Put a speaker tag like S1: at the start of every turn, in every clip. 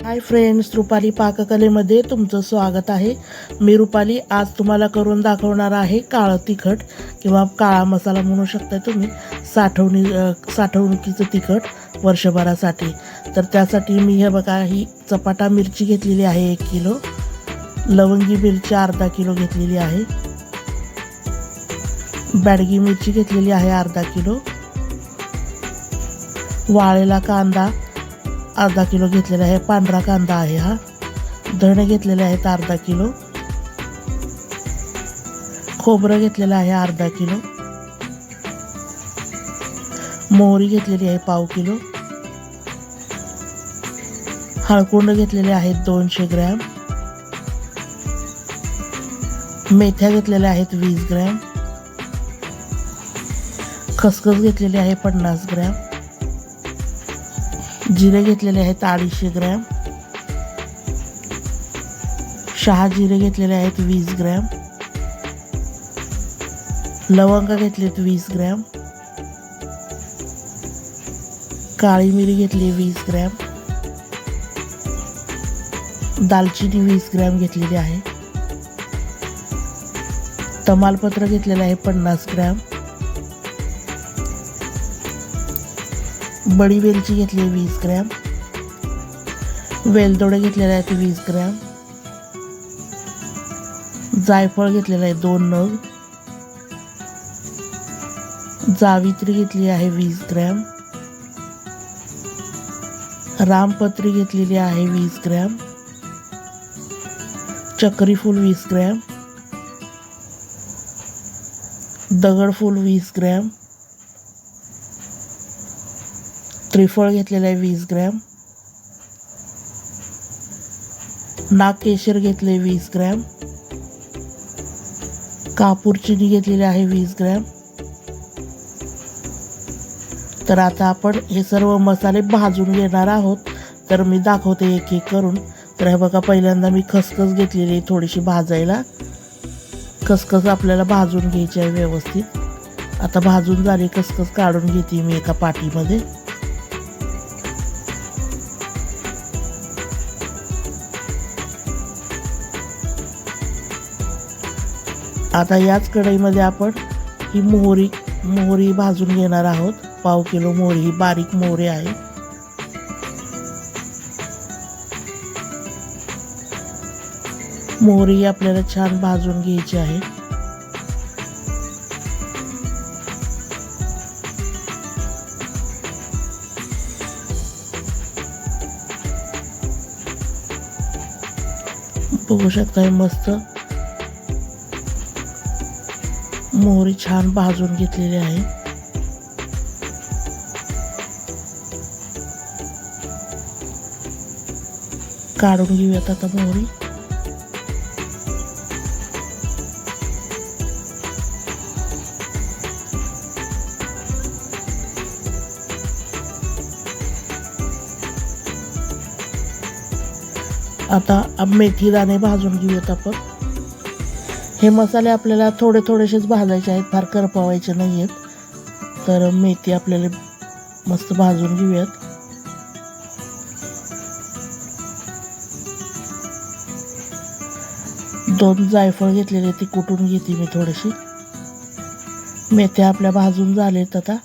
S1: Hi friends Rupali पाककलेमध्ये तुमचं स्वागत आहे. मी रुपाली आज तुम्हाला करून दाखवणार आहे काळं तिखट किंवा काळा मसाला म्हणू शकता तुम्ही साठवणी साठवणुकीचं तिखट वर्षभरासाठी. तर त्यासाठी मी हे बघा ही चपाटा मिरची घेतलेली आहे एक किलो लवंगी मिरची अर्धा किलो घेतलेली आहे बॅडगी मिरची घेतलेली आहे अर्धा किलो वाळेला कांदा अर्धा किलो घेतलेला आहे. पांढरा कांदा आहे हा. धणे घेतलेले आहेत अर्धा किलो. खोबरं घेतलेलं आहे अर्धा किलो. मोहरी घेतलेली आहे पाव किलो. हळकुंड घेतलेले आहेत दोनशे ग्रॅम. मेथ्या घेतलेल्या आहेत वीस ग्रॅम. खसखस घेतलेली आहे पन्नास ग्रॅम. जिरे घेतलेले आहेत अडीचशे ग्रॅम. शहा जिरे घेतलेले आहेत वीस ग्रॅम. लवंग घेतलेत वीस ग्रॅम. काळी मिरी घेतली वीस ग्रॅम. दालचिनी वीस ग्रॅम घेतलेली आहे. तमालपत्र घेतलेलं आहे पन्नास ग्रॅम. बडी वेलची घेतली आहे वीस ग्रॅम. वेलदोडे घेतलेले आहेत वीस ग्रॅम. जायफळ घेतलेलं आहे दोन नग. जावित्री घेतली आहे वीस ग्रॅम. रामपत्री घेतलेली आहे वीस ग्रॅम. चक्रीफूल वीस ग्रॅम. दगडफूल वीस ग्रॅम. त्रिफळ घेतलेलं आहे वीस ग्रॅम. नागकेशर घेतले वीस ग्रॅम. कापूर चिनी घेतलेली आहे वीस ग्रॅम. तर आता आपण हे सर्व मसाले भाजून घेणार आहोत. तर मी दाखवते एक एक करून. तर हे बघा पहिल्यांदा मी खसखस घेतलेली आहे थोडीशी भाजायला. खसखस आपल्याला भाजून घ्यायची आहे व्यवस्थित. आता भाजून झाली खसखस काढून घेते मी एका पाटीमध्ये. आता याच कढईमध्ये आपण ही मोहरी मोहरी भाजून घेणार आहोत. पाव किलो मोहरी ही बारीक मोहरी आहे. मोहरी आपल्याला छान भाजून घ्यायची आहे. बघू शकता मस्त मोहरी छान भाजून घेतलेली आहे. काढून घेऊयात आता मोहरी. आता मेथी दाणे भाजून घेऊयात आपण. हे मसाले आपल्याला थोडे थोडेसेच भाजायचे आहेत. फार करपवायचे नाही आहेत तर मेथी आपल्याला मस्त भाजून घेऊयात. दोन जायफळ घेतलेले ती कुटून घेते मी थोडीशी. मेथ्या आपल्या भाजून झालेत आता.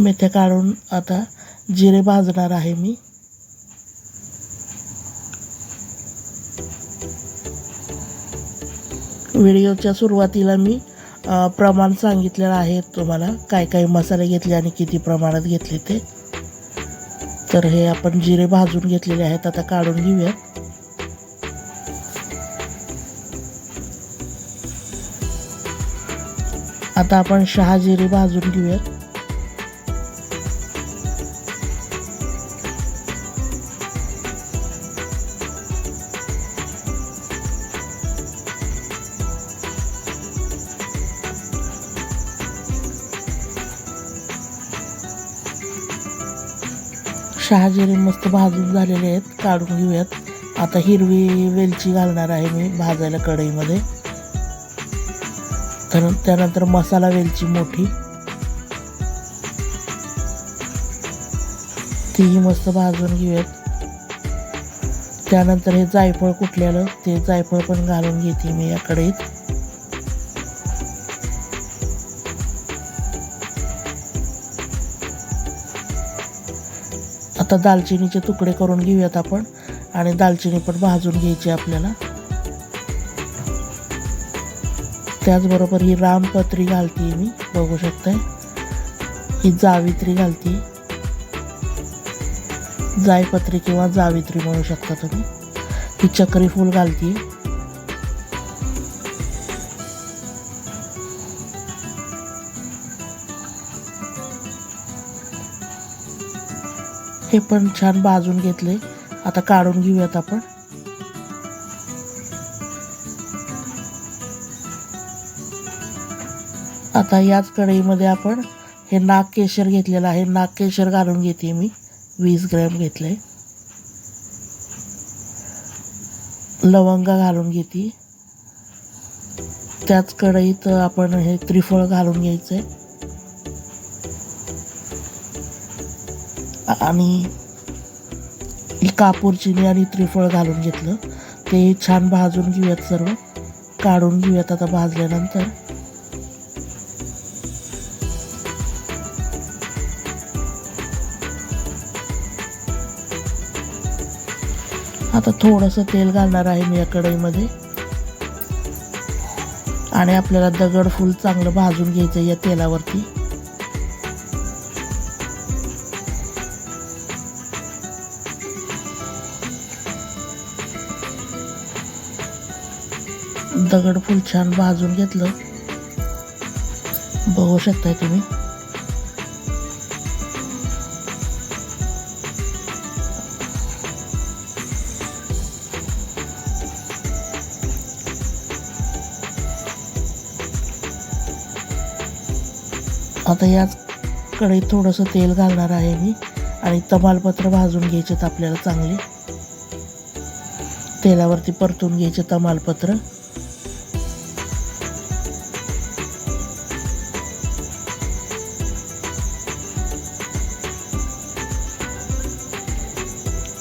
S1: मेथ्या काढून आता जिरे भाजणार आहे मी. व्हिडिओच्या सुरुवातीला मी प्रमाण सांगितलेलं आहे तुम्हाला काय काय मसाले घेतले आणि किती प्रमाणात घेतले ते. तर हे आपण जिरे भाजून घेतलेले आहेत आता काढून घेऊया आता आपण शहा जिरे भाजून घेऊयात. शहाजिरे मस्त भाजून झालेले आहेत काढून घेऊयात. आता हिरवी वेलची घालणार आहे मी भाजायला कढईमध्ये. तर त्यानंतर मसाला वेलची मोठी. तीही मस्त भाजून घेऊयात. त्यानंतर हे जायफळ कुठल्यालं ते जायफळ पण घालून घेते मी या कढईत. आता दालचिनीचे तुकडे करून घेऊयात आपण. आणि दालचिनी पण भाजून घ्यायची आपल्याला. त्याचबरोबर ही रामपत्री घालते मी बघू शकताय. ही जावित्री घालते जायपत्री किंवा जावित्री म्हणू शकता तुम्ही. ही चक्री फूल घालते हे पण छान भाजून घेतले. आता काढून घेऊयात आपण. आता याच कढईमध्ये आपण हे नाग केशर घेतलेलं आहे. नाग केशर घालून घेते मी. वीस ग्रॅम घेतले. लवंगा घालून घेते. त्याच कढईत आपण हे त्रिफळ घालून घ्यायचं आहे आणि ही कापूर चिनी आणि त्रिफळ घालून घेतलं. ते छान भाजून घेऊयात सर्व. काढून घेऊयात आता भाजल्यानंतर. आता थोडंसं तेल घालणार आहे मी या कढईमध्ये. आणि आपल्याला दगडफूल चांगलं भाजून घ्यायचं या तेलावरती. दगड फुल छान भाजून घेतलं. बघू शकताय तुम्ही. आता याच कढईत थोडंसं तेल घालणार आहे मी आणि तमालपत्र भाजून घ्यायचेत आपल्याला चांगले. तेलावरती परतून घ्यायचे तमालपत्र.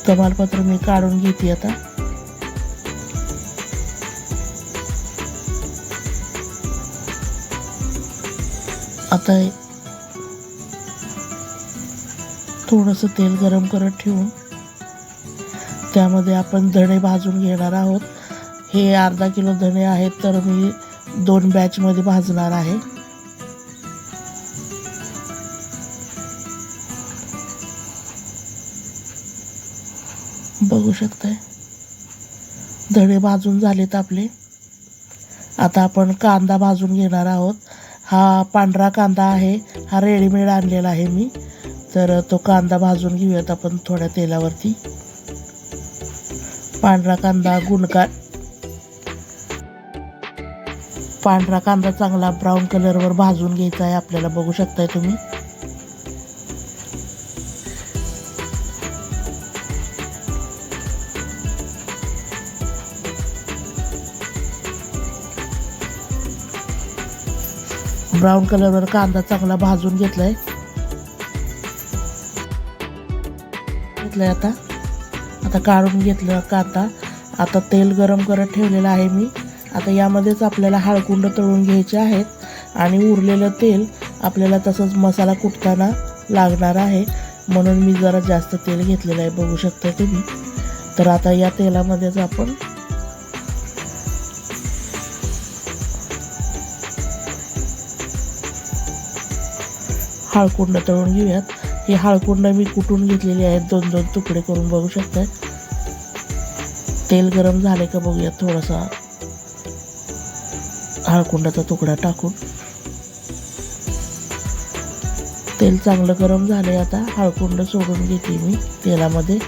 S1: तमालपत्र मी काढून घेते आता. आता हे थोडंसं तेल गरम करत ठेवून त्यामध्ये आपण धणे भाजून घेणार आहोत. हे अर्धा किलो धणे आहेत तर मी दोन बॅचमध्ये भाजणार आहे. बघू शकताय. धडे भाजून झालेत आपले. आता आपण कांदा भाजून घेणार आहोत. हा पांढरा कांदा आहे. हा रेडीमेड आणलेला आहे मी. तर तो कांदा भाजून घेऊयात आपण थोड्या तेलावरती. पांढरा कांदा गुणका पांढरा कांदा चांगला ब्राऊन कलरवर भाजून घ्यायचा आहे. आपल्याला बघू शकताय तुम्ही. ब्राऊन कलरवर कांदा चांगला भाजून घेतलाय. घेतलाय आता. आता काढून घेतलं कांदा. आता तेल गरम करत ठेवलेलं आहे मी. आता यामध्येच आपल्याला हळकुंड तळून घ्यायचे आहेत. आणि उरलेलं तेल आपल्याला तसंच मसाला कुटताना लागणार आहे. म्हणून मी जरा जास्त तेल घेतलेलं आहे बघू शकता तुम्ही. तर आता या तेलामध्येच आपण हाळकुंडं तळून घेऊयात. हे हाळकुंड मी कुटून घेतलेली आहेत दोन दोन तुकडे करून बघू शकताय. तेल गरम झाले का बघूयात थोडासा. हाळकुंडाचा तुकडा टाकून. तेल चांगलं गरम झाले आता हळकुंड सोडून घेते मी तेलामध्ये.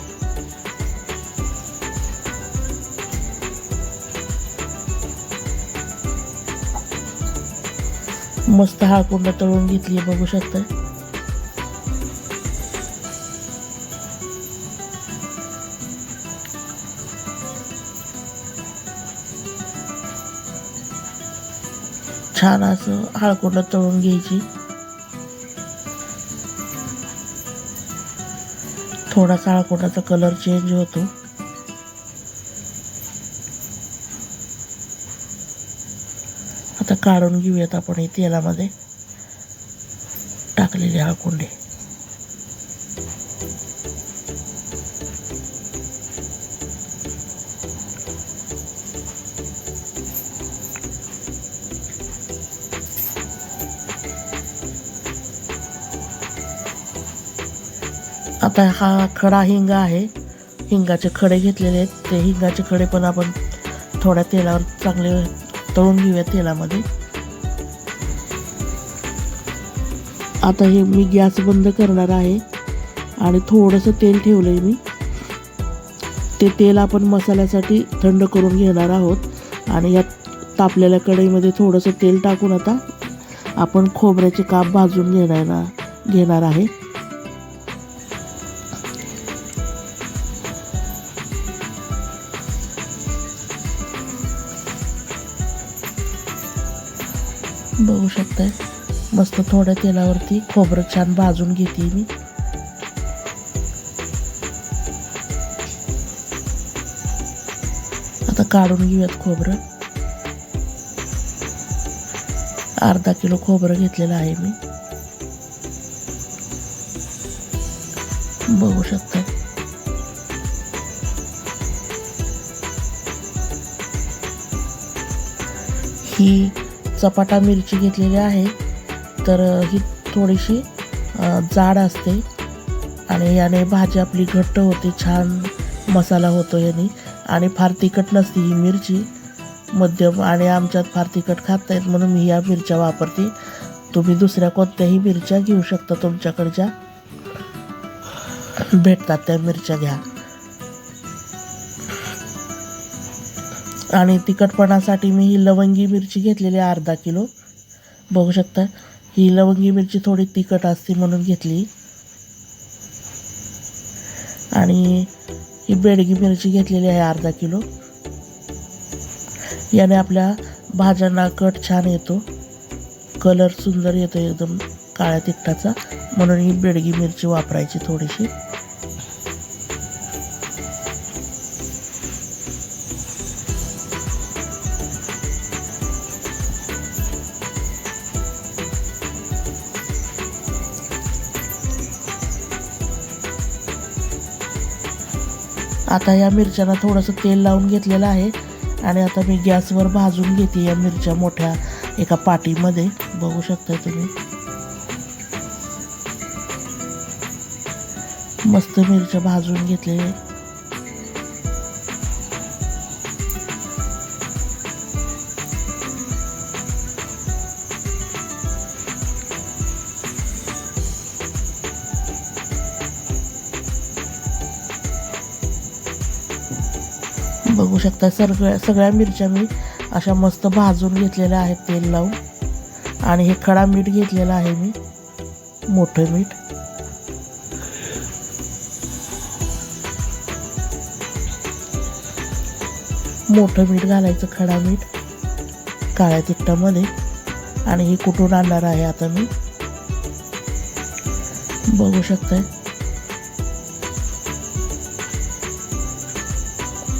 S1: मस्त हळकुंड तळून घेतली बघू शकता. छान असं हळकुंडा तळून घ्यायची. थोडासा हळकुंडाचा कलर चेंज होतो. आता काढून घेऊयात आपण हे तेलामध्ये टाकलेले हळकुंडे आता हा खडा हिंगा आहे. हिंगाचे खडे घेतलेले आहेत. ते हिंगाचे खडे पण आपण थोड्या तेलावर चांगले तळून घेऊया तेलामध्ये. आता हे मी गॅस बंद करणार आहे आणि थोडंसं तेल ठेवलं आहे मी. ते तेल आपण मसाल्यासाठी थंड करून घेणार आहोत आणि या तापलेल्या कढईमध्ये थोडंसं तेल टाकून आता आपण खोबऱ्याचे काप भाजून घेणार घेणार आहे. बघू शकताय. मस्त थोड्या तेलावरती खोबरं छान भाजून घेते मी. आता काढून घेऊयात खोबरं. अर्धा किलो खोबरं घेतलेलं आहे मी. बघू शकताय. ही चपाटा मिरची घेतलेली आहे. तर ही थोडीशी जाड असते. आणि याने भाजी आपली घट्ट होते छान मसाला होतो याने. आणि फार तिखट नसते ही मिरची. मध्यम आणि आमच्यात फार तिखट खात नाहीत म्हणून मी या मिरच्या वापरते. तुम्ही दुसऱ्या कोणत्याही मिरच्या घेऊ शकता तुमच्याकडच्या. भेटतात त्या मिरच्या घ्या. आणि तिखटपणासाठी मी ही लवंगी मिरची घेतलेली आहे अर्धा किलो. बघू शकता ही लवंगी मिरची थोडी तिखट असते म्हणून घेतली. आणि ही बेडगी मिरची घेतलेली आहे अर्धा किलो. याने आपल्या भाज्यांना कट छान येतो. कलर सुंदर येतो एकदम काळ्या तिखटाचा. म्हणून ही बेडगी मिरची वापरायची थोडीशी. आता या मिरच्यांना थोडंसं तेल लावून घेतलेलं आहे. आणि आता मी गॅसवर भाजून घेते या मिरच्या मोठ्या एका पाटीमध्ये. बघू शकता तुम्ही. मस्त मिरच्या भाजून घेतलेल्या बघू शकता. सगळ्या सगळ्या मिरच्या मी अशा मस्त भाजून घेतलेल्या आहेत तेल लावून. आणि हे खडा मीठ घेतलेलं आहे मी. मोठं मीठ. मोठं मीठ घालायचं खडा मीठ काळ्या तिखटामध्ये. आणि हे कुठून आणणार आहे आता मी? बघू शकताय.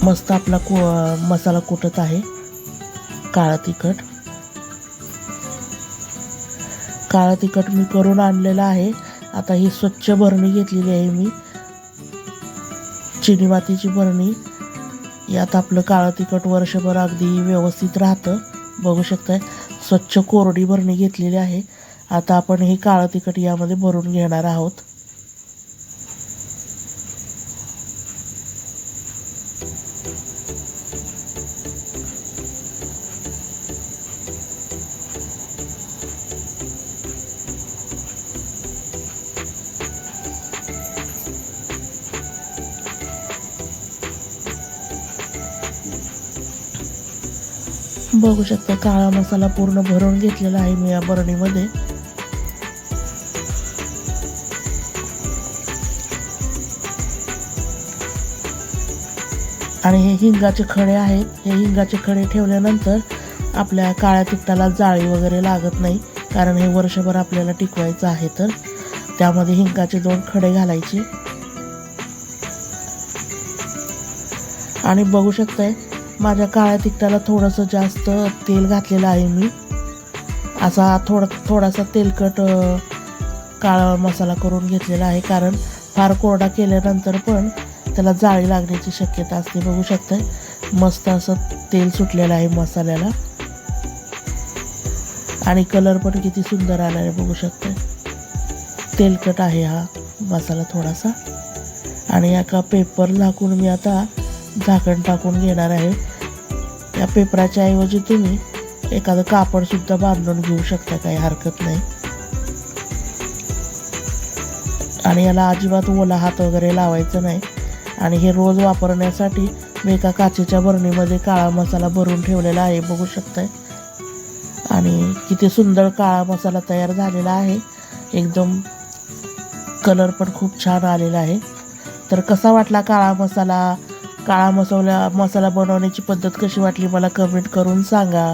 S1: मस्त आपला को मसाला कुटत आहे. काळा तिखट. काळा तिखट मी करून आणलेलं आहे. आता ही स्वच्छ भरणी घेतलेली आहे मी. चिनी मातीची भरणी. यात आपलं काळं तिखट वर्षभर अगदी व्यवस्थित राहतं. बघू शकताय स्वच्छ कोरडी भरणी घेतलेली आहे. आता आपण हे काळं तिखट यामध्ये भरून घेणार आहोत. बघू शकता काळा मसाला पूर्ण भरून घेतलेला आहे मी या बरणीमध्ये. आणि हे हिंगाचे खडे आहेत. हे हिंगाचे खडे ठेवल्यानंतर आपल्या काळ्या तिखटाला जाळी वगैरे लागत नाही कारण हे वर्षभर आपल्याला टिकवायचं आहे तर. त्यामध्ये हिंगाचे दोन खडे घालायचे. आणि बघू शकताय माझ्या काळ्या तिखटाला थोडंसं जास्त तेल घातलेलं आहे मी. असा थोडा थोडासा तेलकट काळा मसाला करून घेतलेला आहे. कारण फार कोरडा केल्यानंतर पण त्याला जाळी लागण्याची शक्यता असते. बघू शकताय. मस्त असं तेल सुटलेलं आहे मसाल्याला. आणि कलर पण किती सुंदर आला आहे बघू शकताय. तेलकट आहे हा मसाला थोडासा. आणि एका पेपर झाकून मी आता झाकण टाकून घेणार आहे. त्या पेपराच्या ऐवजी तुम्ही एखादं कापडसुद्धा बांधून घेऊ शकता काही हरकत नाही. आणि याला अजिबात ओला हात वगैरे लावायचं नाही. आणि हे रोज वापरण्यासाठी मी एका काचेच्या बरणीमध्ये काळा मसाला भरून ठेवलेला आहे बघू शकताय. आणि किती सुंदर काळा मसाला तयार झालेला आहे. एकदम कलर पण खूप छान आलेला आहे. तर कसा वाटला काळा मसाला? काळा मसाला मसाला बनवण्याची पद्धत कशी वाटली मला कमेंट करून सांगा.